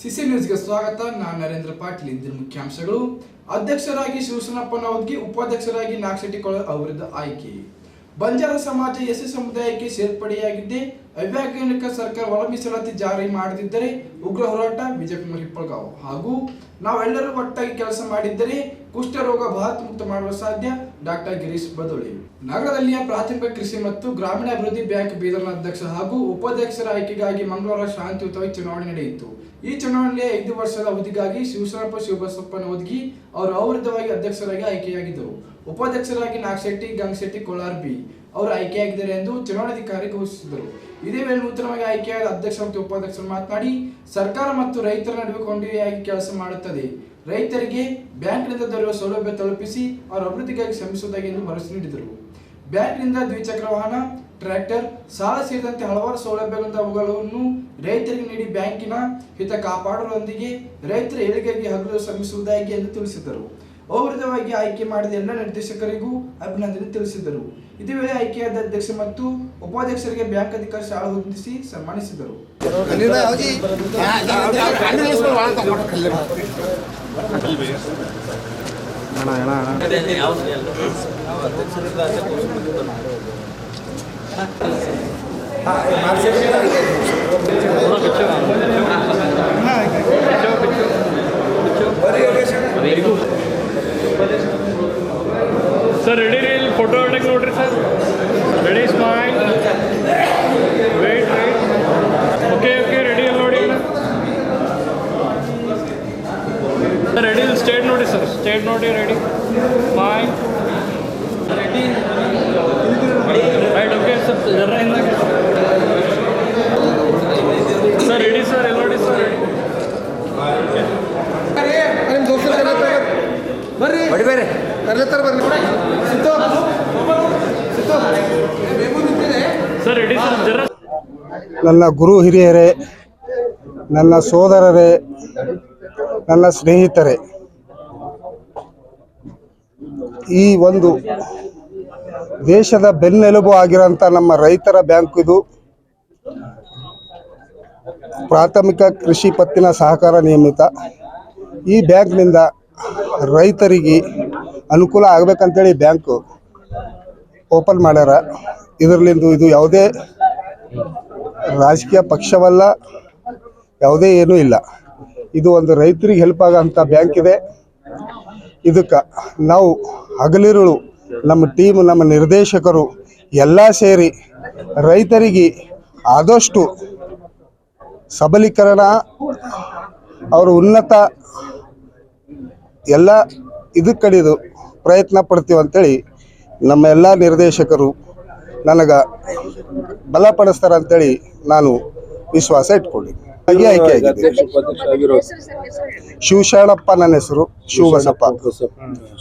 CC ನ್ಯೂಸ್ಗೆ ಸ್ವಾಗತ. ನಾನು ನರೇಂದ್ರ ಪಾಟೀಲ್. ಇಂದಿನ ಮುಖ್ಯಾಂಶಗಳು. ಅಧ್ಯಕ್ಷರಾಗಿ ಶಿವಸೇನಪ್ಪ ನವದ್ಗಿ, ಉಪಾಧ್ಯಕ್ಷರಾಗಿ ನಾಗಶೆಟ್ಟಿ ಕೊಳ ಅವರಿದ್ದ ಆಯ್ಕೆ. ಬಂಜಾರ ಸಮಾಜ ಎಸ್ಸಿ ಸಮುದಾಯಕ್ಕೆ ಸೇರ್ಪಡೆಯಾಗಿದ್ದೆ ಅವ್ಯಾಜ್ಞಾನಿಕ ಸರ್ಕಾರ ಒಳ ಮೀಸಲಾತಿ ಜಾರಿ ಮಾಡದಿದ್ದರೆ ಉಗ್ರ ಹೋರಾಟ ಬಿಜೆಪಿ ಹಿಪ್ಪಳಗಾಂವ್. ಹಾಗೂ ನಾವೆಲ್ಲರೂ ಒಟ್ಟಾಗಿ ಕೆಲಸ ಮಾಡಿದ್ದರೆ ಕುಷ್ಠರೋಗ ಭಾರತ ಮುಕ್ತ ಮಾಡಲು ಸಾಧ್ಯ ಡಾಕ್ಟರ್ ಗಿರೀಶ್ ಬದೋಳಿ. ನಗರದಲ್ಲಿಯ ಪ್ರಾಥಮಿಕ ಕೃಷಿ ಮತ್ತು ಗ್ರಾಮೀಣಾಭಿವೃದ್ಧಿ ಬ್ಯಾಂಕ್ ಬೀದರ್ನ ಅಧ್ಯಕ್ಷ ಹಾಗೂ ಉಪಾಧ್ಯಕ್ಷರ ಆಯ್ಕೆಗಾಗಿ ಮಂಗಳವಾರ ಶಾಂತಿಯುತವಾಗಿ ಚುನಾವಣೆ ನಡೆಯಿತು. ಈ ಚುನಾವಣೆಯಲ್ಲಿ ಐದು ವರ್ಷದ ಅವಧಿಗಾಗಿ ಶಿವಸೇನಪ್ಪ, ಶಿವಬಸಪ್ಪನ ಒದಗಿ ಅವರು ಅವಿರುದ್ಧವಾಗಿ ಅಧ್ಯಕ್ಷರಾಗಿ ಆಯ್ಕೆಯಾಗಿದ್ದರು. ಉಪಾಧ್ಯಕ್ಷರಾಗಿ ನಾಗಶೆಟ್ಟಿ, ಗಂಗಶೆಟ್ಟಿ ಕೊಳಾರ್ ಬಿ. ಅವರು ಆಯ್ಕೆಯಾಗಿದ್ದಾರೆ ಎಂದು ಚುನಾವಣಾಧಿಕಾರಿ ಘೋಷಿಸಿದರು. ಇದೇ ವೇಳೆ ನೂತನವಾಗಿ ಆಯ್ಕೆಯಾದ ಅಧ್ಯಕ್ಷ ಮತ್ತು ಉಪಾಧ್ಯಕ್ಷರು ಮಾತನಾಡಿ, ಸರ್ಕಾರ ಮತ್ತು ರೈತರ ನಡುವೆ ಕೊಂಡಿಯಾಗಿ ಕೆಲಸ ಮಾಡುತ್ತದೆ. ರೈತರಿಗೆ ಬ್ಯಾಂಕ್ನಿಂದ ದೊರೆಯುವ ಸೌಲಭ್ಯ ತಲುಪಿಸಿ ಅವರ ಅಭಿವೃದ್ಧಿಗಾಗಿ ಶ್ರಮಿಸುವುದಾಗಿ ಎಂದು ಭರವಸೆ ನೀಡಿದರು. ಬ್ಯಾಂಕ್ನಿಂದ ದ್ವಿಚಕ್ರ ವಾಹನ ಟ್ರ್ಯಾಕ್ಟರ್ ಸಾಲ ಸೇರಿದಂತೆ ಹಲವಾರು ಸೌಲಭ್ಯಗಳಂತಹ ಅವುಗಳನ್ನು ರೈತರಿಗೆ ನೀಡಿ ಬ್ಯಾಂಕಿನ ಹಿತ ಕಾಪಾಡುವುದರೊಂದಿಗೆ ರೈತರ ಏಳಿಗೆಗೆ ಹಗಲು ಶ್ರಮಿಸುವುದಾಗಿ ಎಂದು ತಿಳಿಸಿದರು ಅವೃದ್ಧವಾಗಿ ಆಯ್ಕೆ ಮಾಡಿದ ಎಲ್ಲ ನಿರ್ದೇಶಕರಿಗೂ ಅಭಿನಂದನೆ ತಿಳಿಸಿದರು ಇದೇ ವೇಳೆ ಆಯ್ಕೆಯಾದ ಅಧ್ಯಕ್ಷ ಮತ್ತು ಉಪಾಧ್ಯಕ್ಷರಿಗೆ ಬ್ಯಾಂಕ್ ಅಧಿಕಾರಿ ಶಾಲೆ ಹೊಂದಿಸಿ ಸನ್ಮಾನಿಸಿದರು. ಸರ್ ರೆಡಿ ರೀ ಇಲ್ಲಿ ಫೋಟೋ ಹೊಡಕ್ ನೋಡ್ರಿ sir ready smile wait wait okay okay ready ಅಲ್ಲಿ ನೋಡಿ ಸರ್ ರೆಡಿ ಸ್ಟೇಟ್ ನೋಡಿ ಸರ್ ಸ್ಟೇಟ್ ನೋಡಿ ರೆಡಿ ಸ್ಮೈಲ್ ನನ್ನ ಗುರು ಹಿರಿಯರೇ, ನನ್ನ ಸೋದರರೇ, ನನ್ನ ಸ್ನೇಹಿತರೆ, ಈ ಒಂದು ದೇಶದ ಬೆನ್ನೆಲುಬು ಆಗಿರೋಂಥ ನಮ್ಮ ರೈತರ ಬ್ಯಾಂಕ್ ಇದು. ಪ್ರಾಥಮಿಕ ಕೃಷಿ ಪತ್ತಿನ ಸಹಕಾರ ನಿಯಮಿತ. ಈ ಬ್ಯಾಂಕ್ನಿಂದ ರೈತರಿಗೆ ಅನುಕೂಲ ಆಗ್ಬೇಕಂತೇಳಿ ಬ್ಯಾಂಕು ಓಪನ್ ಮಾಡ್ಯಾರ. ಇದರಲ್ಲಿಂದು ಇದು ಯಾವುದೇ ರಾಜಕೀಯ ಪಕ್ಷವಲ್ಲ, ಯಾವುದೇ ಏನೂ ಇಲ್ಲ. ಇದು ಒಂದು ರೈತರಿಗೆ ಹೆಲ್ಪ್ ಆಗೋಂಥ ಬ್ಯಾಂಕ್ ಇದೆ. ಇದಕ್ಕೆ ನಾವು ಹಗಲಿರುಳು ನಮ್ಮ ಟೀಮ್ ನಮ್ಮ ನಿರ್ದೇಶಕರು ಎಲ್ಲ ಸೇರಿ ರೈತರಿಗೆ ಆದಷ್ಟು ಸಬಲೀಕರಣ, ಅವರು ಉನ್ನತ ಎಲ್ಲ ಇದಕ್ಕೆ ಕಡಿದು ಪ್ರಯತ್ನ ಪಡ್ತೀವಿ ಅಂತೇಳಿ ನಮ್ಮ ಎಲ್ಲ ನಿರ್ದೇಶಕರು ನನಗೆ ಬಲಪಡಿಸ್ತಾರೆ ಅಂತೇಳಿ ನಾನು ವಿಶ್ವಾಸ ಇಟ್ಕೊಂಡಿದ್ದೀನಿ. ಹಾಗೆ ಆಯ್ಕೆ ಆಗಿದೆ. ಶಿವಶರಣಪ್ಪ ನನ್ನ ಹೆಸರು ಶಿವಬಸಪ್ಪ.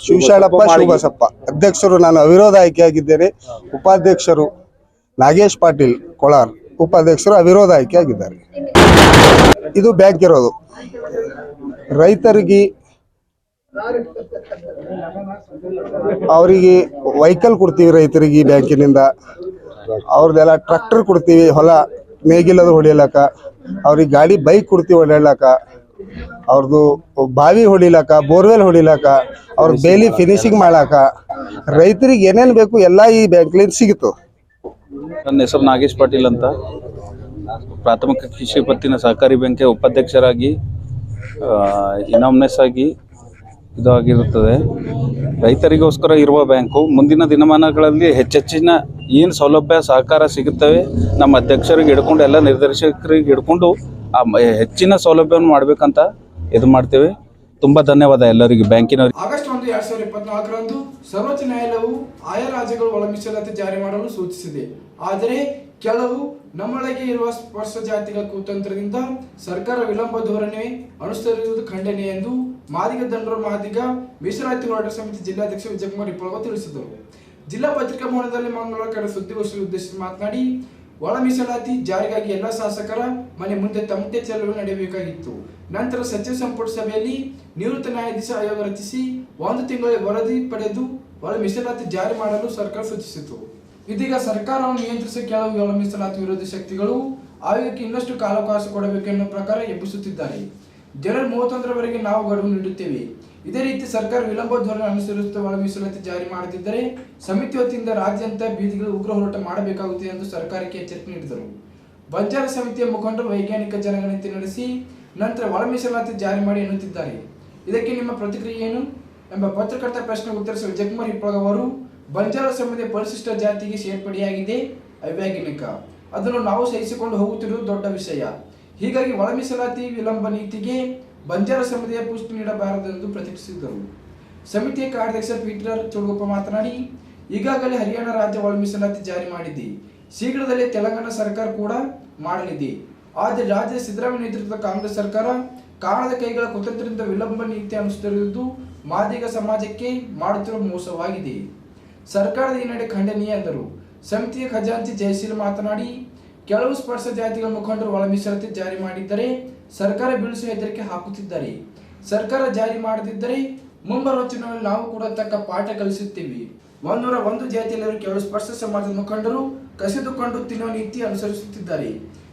ಶಿವಶರಣಪ್ಪ ಶಿವಬಸಪ್ಪ. ಅಧ್ಯಕ್ಷರು ನಾನು ಅವಿರೋಧ ಆಯ್ಕೆಯಾಗಿದ್ದೇನೆ. ಉಪಾಧ್ಯಕ್ಷರು ನಾಗೇಶ್ ಪಾಟೀಲ್ ಕೊಳಾರ್ ಉಪಾಧ್ಯಕ್ಷರು ಅವಿರೋಧ ಆಯ್ಕೆ ಆಗಿದ್ದಾರೆ ಇದು ಬ್ಯಾಂಕ್ ಇರೋದು. ರೈತರಿಗೆ ಅವರಿಗೆ ವೆಹಿಕಲ್ ಕೊಡ್ತೀವಿ ರೈತರಿಗೆ ಬ್ಯಾಂಕಿನಿಂದ ಅವ್ರದ್ದೆಲ್ಲ ಟ್ರ್ಯಾಕ್ಟರ್ ಕೊಡ್ತೀವಿ, ಹೊಲ ನೇಗಿಲದು ಹೊಡಿಲಕ್ಕ ಅವ್ರಿಗೆ ಗಾಡಿ ಬೈಕ್ ಕೊಡ್ತೀವಿ ಹೊಡ್ಯಾಡ್ಲಕ್ಕ. ಅವ್ರದ್ದು ಬಾವಿ ಹೊಡಿಲಕ್ಕ, ಬೋರ್ವೆಲ್ ಹೊಡಿಲಕ್ಕ. ಅವ್ರ ಬೇಲಿ ಫಿನಿಶಿಂಗ್ ಮಾಡಾಕ ರೈತರಿಗೆ ಏನೇನು ಬೇಕು ಎಲ್ಲ ಈ ಬ್ಯಾಂಕ್ಲಿಂದ ಸಿಗಿತು ನನ್ನ ಹೆಸರು ನಾಗೇಶ್ ಪಾಟೀಲ್ ಅಂತ. ಪ್ರಾಥಮಿಕ ಕೃಷಿ ಪತ್ತಿನ ಸಹಕಾರಿ ಬ್ಯಾಂಕ್ಗೆ ಉಪಾಧ್ಯಕ್ಷರಾಗಿ ಇನಾಮ್ನೆಸ್ ಆಗಿ ಇದು ಆಗಿರುತ್ತದೆ ರೈತರಿಗೋಸ್ಕರ ಇರುವ ಬ್ಯಾಂಕು ಮುಂದಿನ ದಿನಮಾನಗಳಲ್ಲಿ ಹೆಚ್ಚೆಚ್ಚಿನ ಏನು ಸೌಲಭ್ಯ, ಸಹಕಾರ ಸಿಗುತ್ತವೆ, ನಮ್ಮ ಅಧ್ಯಕ್ಷರಿಗೆ ಹಿಡ್ಕೊಂಡು ಎಲ್ಲ ನಿರ್ದೇಶಕರಿಗೆ ಹಿಡ್ಕೊಂಡು ಆ ಹೆಚ್ಚಿನ ಸೌಲಭ್ಯವನ್ನು ಮಾಡಬೇಕಂತ ಇದು ಮಾಡ್ತೇವೆ. ತುಂಬಾ ಧನ್ಯವಾದ ಎಲ್ಲರಿಗೂ ಬ್ಯಾಂಕಿನವರಿಗೆ. ಆಗಸ್ಟ್ ಒಂದು ಎರಡ್ ಸಾವಿರದ ಇಪ್ಪತ್ನಾಲ್ಕರಂದು ಸರ್ವೋಚ್ಚ ನ್ಯಾಯಾಲಯವು ಆಯಾ ರಾಜ್ಯಗಳು ಒಳ ಜಾರಿ ಮಾಡಲು ಸೂಚಿಸಿದೆ. ಆದರೆ ಕೆಲವು ನಮ್ಮೊಳಗೆ ಇರುವ ಸ್ಪರ್ಶ ಜಾತಿಗಳ ಕುತಂತ್ರದಿಂದ ಸರ್ಕಾರ ವಿಳಂಬ ಧೋರಣೆ ಅನುಸರಿಸುವುದು ಖಂಡನೆ ಎಂದು ಮಾದಿಗ ದಂಡರ ಮಾದಿಗ ಮೀಸಲಾತಿ ಹೋರಾಟ ಸಮಿತಿ ಜಿಲ್ಲಾಧ್ಯಕ್ಷ ವಿಜಯಕುಮಾರ್ ಇಪ್ಪಳವ ತಿಳಿಸಿದರು. ಜಿಲ್ಲಾ ಪತ್ರಿಕಾ ಭವನದಲ್ಲಿ ಮಂಗಳವಾರ ಕಡೆ ಸುದ್ದಿಗೋಷ್ಠಿ ಉದ್ದೇಶಿಸಿ ಮಾತನಾಡಿ, ಒಳ ಮೀಸಲಾತಿ ಜಾರಿಗಾಗಿ ಎಲ್ಲ ಶಾಸಕರ ಮನೆ ಮುಂದೆ ತಮಟೆ ಚಲುವಳಿ ನಡೆಯಬೇಕಾಗಿತ್ತು. ನಂತರ ಸಚಿವ ಸಂಪುಟ ಸಭೆಯಲ್ಲಿ ನಿವೃತ್ತ ನ್ಯಾಯಾಧೀಶ ಆಯೋಗ ರಚಿಸಿ ಒಂದು ತಿಂಗಳ ವರದಿ ಪಡೆದು ಒಳ ಮೀಸಲಾತಿ ಜಾರಿ ಮಾಡಲು ಸರ್ಕಾರ ಸೂಚಿಸಿತು. ಇದೀಗ ಸರ್ಕಾರವನ್ನು ನಿಯಂತ್ರಿಸಿ ಕೆಲವು ಒಳ ಮೀಸಲಾತಿ ವಿರೋಧಿ ಶಕ್ತಿಗಳು ಆಯೋಗಕ್ಕೆ ಇನ್ನಷ್ಟು ಕಾಲಾವಕಾಶ ಕೊಡಬೇಕು ಎನ್ನುವ ಪ್ರಕಾರ ಎಬ್ಬಿಸುತ್ತಿದ್ದಾರೆ. ಜನವರಿ ಮೂವತ್ತೊಂದರವರೆಗೆ ನಾವು ಗಡುವು ನೀಡುತ್ತೇವೆ. ಇದೇ ರೀತಿ ಸರ್ಕಾರ ವಿಳಂಬ ಧೋರಣೆ ಅನುಸರಿಸುತ್ತಾ ಒಳ ಮೀಸಲಾತಿ ಜಾರಿ ಮಾಡದಿದ್ದರೆ ಸಮಿತಿ ವತಿಯಿಂದ ರಾಜ್ಯಾದ್ಯಂತ ಬೀದಿಗಳು ಉಗ್ರ ಹೋರಾಟ ಮಾಡಬೇಕಾಗುತ್ತದೆ ಎಂದು ಸರ್ಕಾರಕ್ಕೆ ಎಚ್ಚರಿಕೆ ನೀಡಿದರು. ಬಂಜಾರ ಸಮಿತಿಯ ಮುಖಂಡರು ವೈಜ್ಞಾನಿಕ ಜನಗಣತಿ ನಡೆಸಿ ನಂತರ ಒಳ ಮೀಸಲಾತಿ ಜಾರಿ ಮಾಡಿ ಎನ್ನುತ್ತಿದ್ದಾರೆ. ಇದಕ್ಕೆ ನಿಮ್ಮ ಪ್ರತಿಕ್ರಿಯೆ ಏನು? ಎಂಬ ಪತ್ರಕರ್ತ ಪ್ರಶ್ನೆಗೆ ಉತ್ತರಿಸಿದ ಜಗಮರ್ ಹಿಪ್ಪಳಗ್ ಅವರು ಬಂಜಾರ ಸಮಿತಿಯ ಪರಿಶಿಷ್ಟ ಜಾತಿಗೆ ಸೇರ್ಪಡೆಯಾಗಿದೆ ಅವೈಜ್ಞಾನಿಕ ಅದನ್ನು ನಾವು ಸಹಿಸಿಕೊಂಡು ಹೋಗುತ್ತಿರುವುದು ದೊಡ್ಡ ವಿಷಯ. ಹೀಗಾಗಿ ಒಳ ಮೀಸಲಾತಿ ವಿಳಂಬ ನೀತಿಗೆ ಬಂಜಾರ ಸಮಿತಿಯ ಪುಷ್ಟಿ ನೀಡಬಾರದೆಂದು ಪ್ರತಿಕ್ರಿಯಿಸಿದರು ಸಮಿತಿಯ ಕಾರ್ಯಾಧ್ಯಕ್ಷ ಪೀಟರ್ ಚೋಳಗೊಪ್ಪ ಮಾತನಾಡಿ, ಈಗಾಗಲೇ ಹರಿಯಾಣ ರಾಜ್ಯ ಒಳ ಮೀಸಲಾತಿ ಜಾರಿ ಮಾಡಿದೆ. ಶೀಘ್ರದಲ್ಲೇ ತೆಲಂಗಾಣ ಸರ್ಕಾರ ಕೂಡ ಮಾಡಲಿದೆ. ಆದರೆ ರಾಜ್ಯ ಸಿದ್ದರಾಮಯ್ಯ ನೇತೃತ್ವದ ಕಾಂಗ್ರೆಸ್ ಸರ್ಕಾರ ಕಾಣದ ಕೈಗಳ ಕುತಂತ್ರದಿಂದ ವಿಳಂಬ ನೀತಿ ಅನುಸರಿಸುತ್ತಿರುವುದು ಮಾದಿಗ ಸಮಾಜಕ್ಕೆ ಮಾಡುತ್ತಿರುವ ಮೋಸವಾಗಿದೆ. ಸರ್ಕಾರದ ನಡೆ ಖಂಡನೀಯ ಎಂದರು. ಸಮಿತಿಯ ಖಜಾಂಚಿ ಜಯಶೀಲ್ ಮಾತನಾಡಿ, ಕೆಲವು ಸ್ಪರ್ಶ ಜಾತಿಗಳ ಮುಖಂಡರು ಒಳ ಮೀಸಲಾತಿ ಜಾರಿ ಮಾಡಿದ್ದರೆ ಸರ್ಕಾರ ಬೀಳಿಸುವ ಹೆದರಿಕೆ ಹಾಕುತ್ತಿದ್ದಾರೆ. ಸರ್ಕಾರ ಜಾರಿ ಮಾಡದಿದ್ದರೆ ಮುಂಬರುವ ಚುನಾವಣೆ ನಾವು ಕೂಡ ತಕ್ಕ ಪಾಠ ಕಲಿಸುತ್ತೇವೆ. ಒಂದೂರ ಒಂದು ಜಾತಿಯಲ್ಲಿರುವ ಕೆಲವು ಸ್ಪರ್ಶ ಸಮಾಜದ ಮುಖಂಡರು ಕಸಿದುಕೊಂಡು ತಿನ್ನುವ ನೀತಿ ಅನುಸರಿಸುತ್ತಿದ್ದಾರೆ.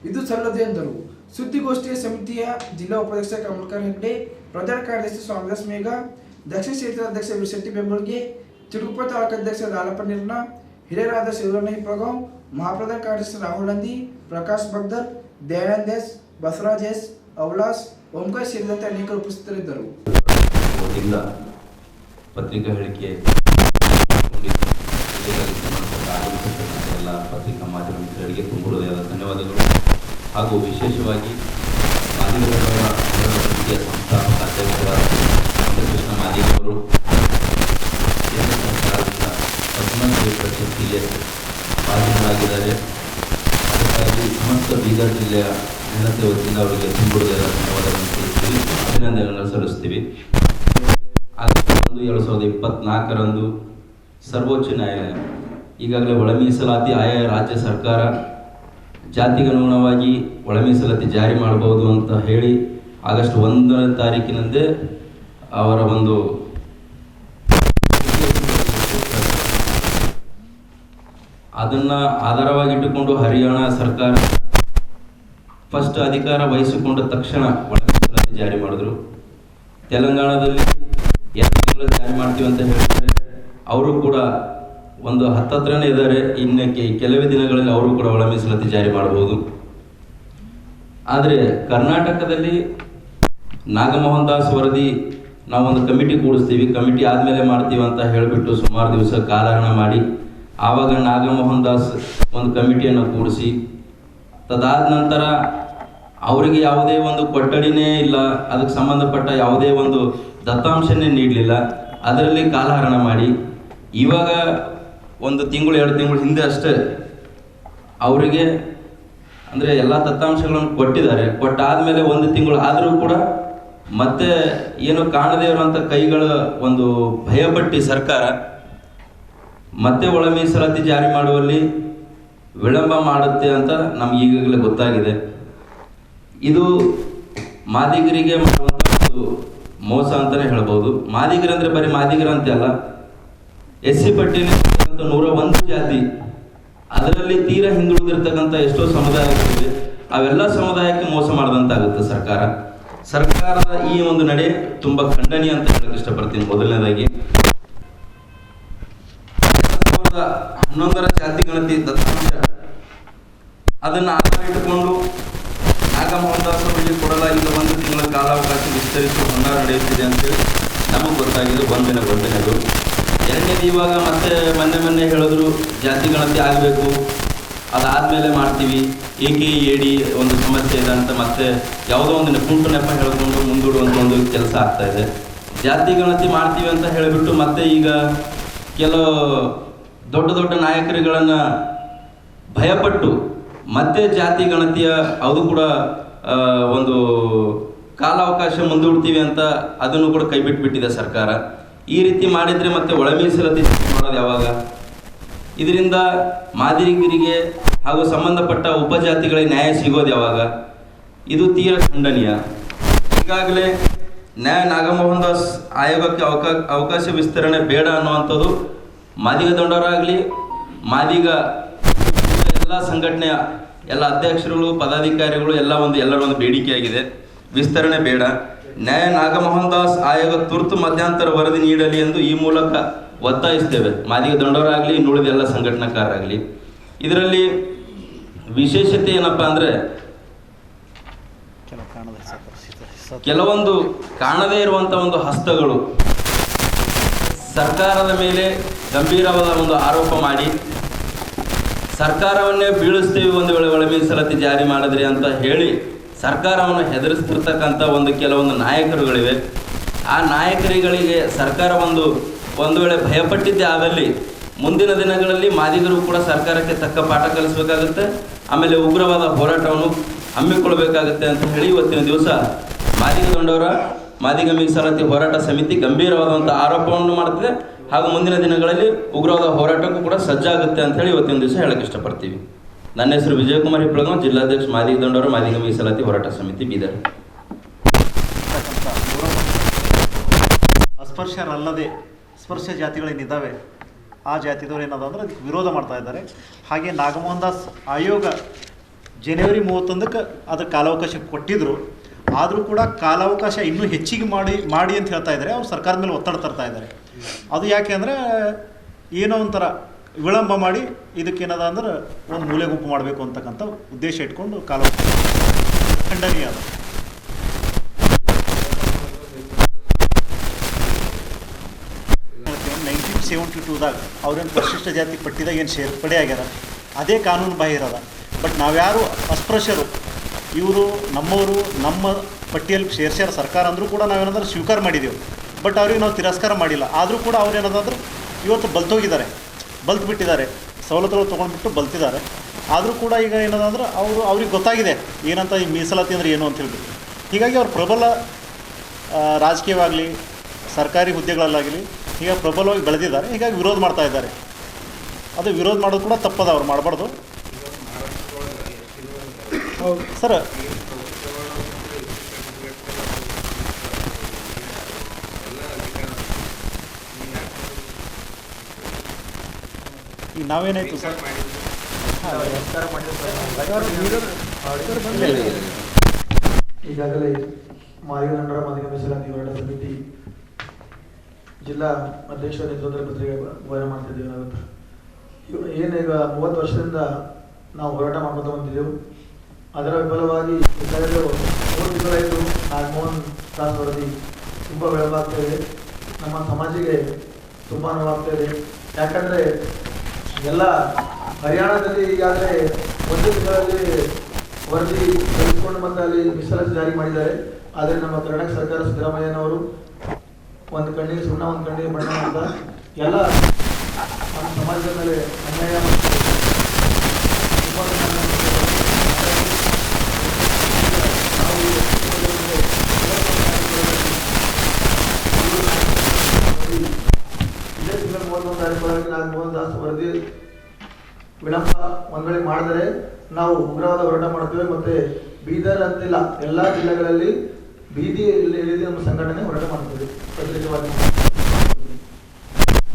ಇದು ಸಲ್ಲದು ಎಂದರು. ಸುದ್ದಿಗೋಷ್ಠಿಯ ಸಮಿತಿಯ ಜಿಲ್ಲಾ ಉಪಾಧ್ಯಕ್ಷ ಕಮಲ್ಕರ್ ಹೆಗ್ಡೆ, ಪ್ರಧಾನ ಕಾರ್ಯದರ್ಶಿ ಸ್ವಾಮಿದಾಸ್ ಮೇಘ, ದಕ್ಷಿಣ ಕ್ಷೇತ್ರಾಧ್ಯಕ್ಷ ವಿಶೆಟ್ಟಿ ಬೆಂಬಲ್ಗೆ ತಿರುಗುಪ ತಾಲೂಕು ಅಧ್ಯಕ್ಷ ಲಾಲಪ್ಪ హిరేరాధ ಹಿರಿಯರಾದ ಶಿವರಣ್ಣ మహాప్రధాన ಕಾರ್ಯದರ್ಶಿ ರಾಹುಲ್ ಗಾಂಧಿ, ಪ್ರಕಾಶ್ ಭಗ್ದರ್ ದಯಾನಂದ್ ಎಸ್, ಬಸವರಾಜ್ ಎಸ್ ಅವಲಾಸ್ ಓಂಕಾರ್ ಸೇರಿದಂತೆ ಅನೇಕರು ಉಪಸ್ಥಿತರಿದ್ದರು. ಎಲ್ಲ ಪತ್ರಿಕಾ ಮಾಧ್ಯಮ ಮಿತ್ರರಿಗೆ ಧನ್ಯವಾದಗಳು. ಹಾಗೂ ವಿಶೇಷವಾಗಿ ಸಂಸ್ಥಾಪಕ ಅಧ್ಯಕ್ಷರಾದ ಕೃಷ್ಣ ಮಾದಿಗವರು ಪದ್ಮಶ್ರೀ ಆಗಿದ್ದಾರೆ ಅದಕ್ಕಾಗಿ ಸಮಸ್ತ ಬೀದರ್ ಜಿಲ್ಲೆಯ ಜನತೆ ವತಿಯಿಂದ ಅವರಿಗೆ ತುಂಬ ಹೃದಯದ ಧನ್ಯವಾದಗಳನ್ನು ತಿಳಿಸ್ತೀವಿ. ಅಭಿನಂದನೆಗಳನ್ನು ಸಲ್ಲಿಸ್ತೀವಿ. ಆಗಸ್ಟ್ ಒಂದು ಎರಡು ಸಾವಿರದ ಇಪ್ಪತ್ನಾಲ್ಕರಂದು ಸರ್ವೋಚ್ಚ ನ್ಯಾಯಾಲಯ, ಈಗಾಗಲೇ ಒಳ ಮೀಸಲಾತಿ ಆಯಾ ರಾಜ್ಯ ಸರ್ಕಾರ ಜಾತಿಗನುಗುಣವಾಗಿ ಒಳ ಮೀಸಲಾತಿ ಜಾರಿ ಮಾಡಬಹುದು ಅಂತ ಹೇಳಿ ಆಗಸ್ಟ್ ಒಂದನೇ ತಾರೀಕಿನಂದೇ ಅವರ ಒಂದು ಅದನ್ನ ಆಧಾರವಾಗಿಟ್ಟುಕೊಂಡು ಹರಿಯಾಣ ಸರ್ಕಾರ ಫಸ್ಟ್ ಅಧಿಕಾರ ವಹಿಸಿಕೊಂಡ ತಕ್ಷಣ ಜಾರಿ ಮಾಡಿದ್ರು. ತೆಲಂಗಾಣದಲ್ಲಿ ಎರಡು ಜಾರಿ ಮಾಡ್ತೀವಿ ಅಂತ ಹೇಳ್ತಾರೆ. ಅವರು ಕೂಡ ಒಂದು ಹತ್ತತ್ರನೇ ಇದ್ದಾರೆ. ಇನ್ನಕ್ಕೆ ಕೆಲವೇ ದಿನಗಳಲ್ಲಿ ಅವರು ಕೂಡ ಒಳ ಮೀಸಲಾತಿ ಜಾರಿ ಮಾಡಬಹುದು. ಆದರೆ ಕರ್ನಾಟಕದಲ್ಲಿ ನಾಗಮೋಹನ್ ದಾಸ್ ವರದಿ ನಾವೊಂದು ಕಮಿಟಿ ಕೂಡಿಸ್ತೀವಿ. ಕಮಿಟಿ ಆದಮೇಲೆ ಮಾಡ್ತೀವಿ ಅಂತ ಹೇಳಿಬಿಟ್ಟು ಸುಮಾರು ದಿವಸ ಕಾಲಹರಣ ಮಾಡಿ ಆವಾಗ ನಾಗಮೋಹನ್ ದಾಸ್ ಒಂದು ಕಮಿಟಿಯನ್ನು ಕೂಡಿಸಿ, ತದಾದ ನಂತರ ಅವರಿಗೆ ಯಾವುದೇ ಒಂದು ಕೊಠಡಿನೇ ಇಲ್ಲ, ಅದಕ್ಕೆ ಸಂಬಂಧಪಟ್ಟ ಯಾವುದೇ ಒಂದು ದತ್ತಾಂಶನೇ ನೀಡಲಿಲ್ಲ. ಅದರಲ್ಲಿ ಕಾಲಹರಣ ಮಾಡಿ, ಇವಾಗ ಒಂದು ತಿಂಗಳು, ಎರಡು ತಿಂಗಳು ಹಿಂದೆ ಅಷ್ಟೇ ಅವರಿಗೆ ಅಂದರೆ ಎಲ್ಲ ದತ್ತಾಂಶಗಳನ್ನು ಕೊಟ್ಟಿದ್ದಾರೆ. ಕೊಟ್ಟಾದ್ಮೇಲೆ ಒಂದು ತಿಂಗಳು ಆದರೂ ಕೂಡ ಮತ್ತೆ ಏನು ಕಾಣದೇ ಇರುವಂಥ ಕೈಗಳ ಒಂದು ಭಯಪಟ್ಟಿ ಸರ್ಕಾರ ಮತ್ತೆ ಒಳ ಮೀಸಲಾತಿ ಜಾರಿ ಮಾಡುವಲ್ಲಿ ವಿಳಂಬ ಮಾಡುತ್ತೆ ಅಂತ ನಮ್ಗೆ ಈಗಾಗಲೇ ಗೊತ್ತಾಗಿದೆ. ಇದು ಮಾದಿಗರಿಗೆ ಮಾಡುವಂಥ ಒಂದು ಮೋಸ ಅಂತಲೇ ಹೇಳ್ಬೋದು. ಮಾದಿಗರು ಅಂದರೆ ಬರೀ ಮಾದಿಗರು ಅಂತ ಅಲ್ಲ. ಎಸ್ ಸಿ ಪಟ್ಟಿನ ನೂರ ಒಂದು ಜಾತಿ, ಅದರಲ್ಲಿ ತೀರಾ ಹಿಂದುಳಿದಿರ್ತಕ್ಕಂಥ ಎಷ್ಟೋ ಸಮುದಾಯಗಳಿವೆ. ಅವೆಲ್ಲ ಸಮುದಾಯಕ್ಕೆ ಮೋಸ ಮಾಡಿದಂತಾಗುತ್ತೆ ಸರ್ಕಾರ. ಸರ್ಕಾರದ ಈ ಒಂದು ನಡೆ ತುಂಬ ಖಂಡನೀಯ ಅಂತ ಹೇಳಕ್ಕೆ ಇಷ್ಟಪಡ್ತೀನಿ ಮೊದಲನೇದಾಗಿ. ಸಾವಿರದ ಹನ್ನೊಂದರ ಜಾತಿ ಗಣತಿ ದತ್ತಾಂಶ. ಅದನ್ನು ಆಧಾರ ಇಟ್ಟುಕೊಂಡು ನಾಗಮೋಹನ್ ದಾಸ್ ಅವರಿಗೆ ಕೊಡಲಾಗಿದ್ದ ಒಂದು ತಿಂಗಳ ಕಾಲಾವಕಾಶ ವಿಸ್ತರಿಸಿ ಹೊಂದಾರ ನಡೆಯುತ್ತಿದೆ ಅಂತೇಳಿ ನಮಗೆ ಗೊತ್ತಾಗಿದೆ ಒಂದಿನ ಒಂದನೇದು ಎರಡನೇದು ಇವಾಗ ಮತ್ತೆ ಮೊನ್ನೆ ಮೊನ್ನೆ ಹೇಳಿದ್ರು ಜಾತಿ ಗಣತಿ ಆಗಬೇಕು, ಅದಾದ್ಮೇಲೆ ಮಾಡ್ತೀವಿ. ಏಕೆ ಏಡಿ ಒಂದು ಸಮಸ್ಯೆ ಇದೆ ಅಂತ ಮತ್ತೆ ಯಾವುದೋ ಒಂದು ನೆಪುಂಟು ನೆಪ ಹೇಳ್ಕೊಂಡು ಮುಂದೂಡುವಂಥ ಒಂದು ಕೆಲಸ ಆಗ್ತಾ ಇದೆ. ಜಾತಿ ಗಣತಿ ಮಾಡ್ತೀವಿ ಅಂತ ಹೇಳಿಬಿಟ್ಟು ಮತ್ತೆ ಈಗ ಕೆಲವು ದೊಡ್ಡ ದೊಡ್ಡ ನಾಯಕರುಗಳನ್ನು ಭಯಪಟ್ಟು ಮತ್ತೆ ಜಾತಿ ಗಣತಿಯ ಅದು ಕೂಡ ಒಂದು ಕಾಲಾವಕಾಶ ಮುಂದೂಡ್ತೀವಿ ಅಂತ ಅದನ್ನು ಕೂಡ ಕೈಬಿಟ್ಬಿಟ್ಟಿದೆ ಸರ್ಕಾರ. ಈ ರೀತಿ ಮಾಡಿದರೆ ಮತ್ತೆ ಒಳ ಮೀಸಲಾತಿ ಮಾಡೋದು ಯಾವಾಗ? ಇದರಿಂದ ಮಾದರಿಗಿರಿಗೆ ಹಾಗೂ ಸಂಬಂಧಪಟ್ಟ ಉಪಜಾತಿಗಳಿಗೆ ನ್ಯಾಯ ಸಿಗೋದು ಯಾವಾಗ? ಇದು ತೀರ ಖಂಡನೀಯ. ಈಗಾಗಲೇ ನ್ಯಾಯ ನಾಗಮೋಹನ್ ದಾಸ್ ಆಯೋಗಕ್ಕೆ ಅವಕಾ ಅವಕಾಶ ವಿಸ್ತರಣೆ ಬೇಡ ಅನ್ನುವಂಥದ್ದು ಮಾದಿಗ ದಂಡವರಾಗಲಿ ಮಾದಿಗ ಎಲ್ಲ ಸಂಘಟನೆಯ ಎಲ್ಲ ಅಧ್ಯಕ್ಷರುಗಳು ಪದಾಧಿಕಾರಿಗಳು ಎಲ್ಲ ಒಂದು ಎಲ್ಲರ ಒಂದು ಬೇಡಿಕೆಯಾಗಿದೆ. ವಿಸ್ತರಣೆ ಬೇಡ. ನ್ಯಾಯ ನಾಗಮೋಹನ್ ದಾಸ್ ಆಯೋಗ ತುರ್ತು ಮಧ್ಯಂತರ ವರದಿ ನೀಡಲಿ ಎಂದು ಈ ಮೂಲಕ ಒತ್ತಾಯಿಸ್ತೇವೆ. ಮಾದಿಗ ದಂಡವರಾಗಲಿ ಇನ್ನುಳಿದ ಎಲ್ಲ ಸಂಘಟನಾಕಾರರಾಗಲಿ. ಇದರಲ್ಲಿ ವಿಶೇಷತೆ ಏನಪ್ಪ ಅಂದರೆ ಕೆಲವೊಂದು ಕಾಣದೇ ಇರುವಂಥ ಒಂದು ಹಸ್ತಗಳು ಸರ್ಕಾರದ ಮೇಲೆ ಗಂಭೀರವಾದ ಒಂದು ಆರೋಪ ಮಾಡಿ, ಸರ್ಕಾರವನ್ನೇ ಬೀಳಿಸ್ತೀವಿ ಒಂದು ವೇಳೆ ಒಳ ಮೀಸಲಾತಿ ಜಾರಿ ಮಾಡಿದ್ರಿ ಅಂತ ಹೇಳಿ ಸರ್ಕಾರವನ್ನು ಹೆದರಿಸ್ತಿರ್ತಕ್ಕಂಥ ಒಂದು ಕೆಲವೊಂದು ನಾಯಕರುಗಳಿವೆ. ಆ ನಾಯಕರುಗಳಿಗೆ ಸರ್ಕಾರ ಒಂದು ಒಂದು ವೇಳೆ ಭಯಪಟ್ಟಿದ್ದೇ ಆದಲ್ಲಿ ಮುಂದಿನ ದಿನಗಳಲ್ಲಿ ಮಾದಿಗರು ಕೂಡ ಸರ್ಕಾರಕ್ಕೆ ತಕ್ಕ ಪಾಠ ಕಲಿಸಬೇಕಾಗುತ್ತೆ, ಆಮೇಲೆ ಉಗ್ರವಾದ ಹೋರಾಟವನ್ನು ಹಮ್ಮಿಕೊಳ್ಬೇಕಾಗುತ್ತೆ ಅಂತ ಹೇಳಿ ಇವತ್ತಿನ ದಿವಸ ಮಾದಿಗ ಗೊಂಡವರ ಮಾದಿಗ ಮೀಸಲಾತಿ ಹೋರಾಟ ಸಮಿತಿ ಗಂಭೀರವಾದಂಥ ಆರೋಪವನ್ನು ಮಾಡುತ್ತಿದೆ. ಹಾಗೂ ಮುಂದಿನ ದಿನಗಳಲ್ಲಿ ಉಗ್ರವಾದ ಹೋರಾಟಕ್ಕೂ ಕೂಡ ಸಜ್ಜಾಗುತ್ತೆ ಅಂತ ಹೇಳಿ ಇವತ್ತಿನ ದಿವಸ ಹೇಳಕ್ಕೆ ಇಷ್ಟಪಡ್ತೀವಿ. ನನ್ನ ಹೆಸರು ವಿಜಯಕುಮಾರ್ ಹಿಪ್ಪಳಗಾಂವ್ ಜಿಲ್ಲಾಧ್ಯಕ್ಷ ಮಾದಿಗ ದಂಡವರು ಮಾದಿಗ ಮೀಸಲಾತಿ ಹೋರಾಟ ಸಮಿತಿ ಬೀದರ್. ಅಸ್ಪರ್ಶರಲ್ಲದೆ ಸ್ಪರ್ಶ ಜಾತಿಗಳೇನಿದ್ದಾವೆ ಆ ಜಾತಿದವರು ಏನದ ಅಂದ್ರೆ ವಿರೋಧ ಮಾಡ್ತಾ ಇದ್ದಾರೆ. ಹಾಗೆ ನಾಗಮೋಹನ್ ದಾಸ್ ಆಯೋಗ ಜನವರಿ ಮೂವತ್ತೊಂದಕ್ಕೆ ಅದಕ್ಕೆ ಕಾಲಾವಕಾಶ ಕೊಟ್ಟಿದ್ರು. ಆದರೂ ಕೂಡ ಕಾಲಾವಕಾಶ ಇನ್ನೂ ಹೆಚ್ಚಿಗೆ ಮಾಡಿ ಮಾಡಿ ಅಂತ ಹೇಳ್ತಾ ಇದ್ದಾರೆ. ಅವ್ರು ಸರ್ಕಾರದ ಮೇಲೆ ಒತ್ತಡ ತರ್ತಾ ಇದ್ದಾರೆ. ಅದು ಯಾಕೆ ಅಂದರೆ ಏನೋ ಒಂಥರ ವಿಳಂಬ ಮಾಡಿ ಇದಕ್ಕೇನದ ಅಂದ್ರೆ ಒಂದು ಮೂಲೆ ಗುಂಪು ಮಾಡಬೇಕು ಅಂತಕ್ಕಂಥ ಉದ್ದೇಶ ಇಟ್ಕೊಂಡು ಕಾಲಾವಕಾಶ ಖಂಡನೀಯ ಅದು. ನೈನ್ಟೀನ್ ಸೆವೆಂಟಿ ಟೂದಾಗ ಅವ್ರೇನು ಪರಿಶಿಷ್ಟ ಜಾತಿ ಪಟ್ಟಿದಾಗ ಏನು ಸೇರ್ಪಡೆ ಆಗ್ಯಾರ ಅದೇ ಕಾನೂನು ಬಾಹಿರದ ಬಟ್ ನಾವ್ಯಾರು ಅಸ್ಪೃಶ್ಯರು ಇವರು ನಮ್ಮವರು, ನಮ್ಮ ಪಟ್ಟಿಯಲ್ಲಿ ಸೇರ್ಸ್ಯಾರ ಸರ್ಕಾರ ಅಂದರೂ ಕೂಡ ನಾವೇನಾದ್ರೂ ಸ್ವೀಕಾರ ಮಾಡಿದೆವು. ಬಟ್ ಅವ್ರಿಗೆ ನಾವು ತಿರಸ್ಕಾರ ಮಾಡಿಲ್ಲ. ಆದರೂ ಕೂಡ ಅವ್ರು ಏನದಾದ್ರು ಇವತ್ತು ಬಲ್ತೋಗಿದ್ದಾರೆ. ಬಲ್ತು ಬಿಟ್ಟಿದ್ದಾರೆ ಸವಲತ್ತುಗಳು ತೊಗೊಂಡ್ಬಿಟ್ಟು ಬಲ್ತಿದ್ದಾರೆ. ಆದರೂ ಕೂಡ ಈಗ ಏನದಂದ್ರೆ ಅವರು, ಅವ್ರಿಗೆ ಗೊತ್ತಾಗಿದೆ ಏನಂತ ಈ ಮೀಸಲಾತಿ ಅಂದರೆ ಏನು ಅಂತ ಹೇಳ್ಬಿಟ್ಟು. ಹೀಗಾಗಿ ಅವ್ರು ಪ್ರಬಲ ರಾಜಕೀಯವಾಗಲಿ, ಸರ್ಕಾರಿ ಹುದ್ದೆಗಳಲ್ಲಾಗಲಿ ಈಗ ಪ್ರಬಲವಾಗಿ ಬೆಳೆದಿದ್ದಾರೆ. ಹೀಗಾಗಿ ವಿರೋಧ ಮಾಡ್ತಾ ಇದ್ದಾರೆ. ಅದು ವಿರೋಧ ಮಾಡೋದು ಕೂಡ ತಪ್ಪದ, ಅವ್ರು ಮಾಡಬಾರ್ದು. ಸರ್. ಈಗ ನಾವೇನಾಯ್ತು? ಸರ್. ಈಗಾಗಲೇ ಮಾರಿಗಂಡರ ಮಾದಿಗ ಮೀಸಲಾತಿ ಹೋರಾಟ ಸಮಿತಿ ಜಿಲ್ಲಾ ಅಧ್ಯಕ್ಷ ನೇತೃತ್ವದ ಪತ್ರಿಕೆ ವಹನ ಮಾಡ್ತಿದ್ದೇವೆ ಏನೀಗ ಇವ- ಏನು ಈಗ ಮೂವತ್ತು ವರ್ಷದಿಂದ ನಾವು ಹೋರಾಟ ಮಾಡ್ಕೊತ ಬಂದಿದ್ದೆವು. ಅದರ ಬೆಂಬಲವಾಗಿ ಕಳೆದ ಮೂರು ತಿಂಗಳಾಯಿತು ನಾಗಮೋಹನ್ ದಾಸ್ ವರದಿ ತುಂಬ ಬೆಳವಾಗ್ತಾ ಇದೆ. ನಮ್ಮ ಸಮಾಜಿಗೆ ತುಂಬ ನೋವಾಗ್ತಾ ಇದೆ. ಯಾಕಂದರೆ ಎಲ್ಲ ಹರಿಯಾಣದಲ್ಲಿ ಈಗಾಗಲೇ ಒಂದು ತಿಂಗಳಲ್ಲಿ ವರದಿ ತೆಗೆದುಕೊಂಡು ಮತ್ತೆ ಅಲ್ಲಿ ಮೀಸಲಾತಿ ಜಾರಿ ಮಾಡಿದ್ದಾರೆ. ಆದರೆ ನಮ್ಮ ಕರ್ನಾಟಕ ಸರ್ಕಾರ ಸಿದ್ದರಾಮಯ್ಯನವರು ಒಂದು ಕಣ್ಣಿಗೆ ಸುಣ್ಣ, ಒಂದು ಕಣ್ಣಿಗೆ ಬಣ್ಣ ಅಂತ ಎಲ್ಲ ನಮ್ಮ ಸಮಾಜದ ಮೇಲೆ ನಾವು ಉಗ್ರವಾದ ಹೋರಾಟ ಮಾಡ್ತೇವೆ ಮತ್ತೆ ಬೀದರ್ ಅಂತಿಲ್ಲ. ಎಲ್ಲಾ ಜಿಲ್ಲೆಗಳಲ್ಲಿ ಬೀದಿಯಲ್ಲಿ ನಮ್ಮ ಸಂಘಟನೆ ಹೋರಾಟ ಮಾಡ್ತೇವೆ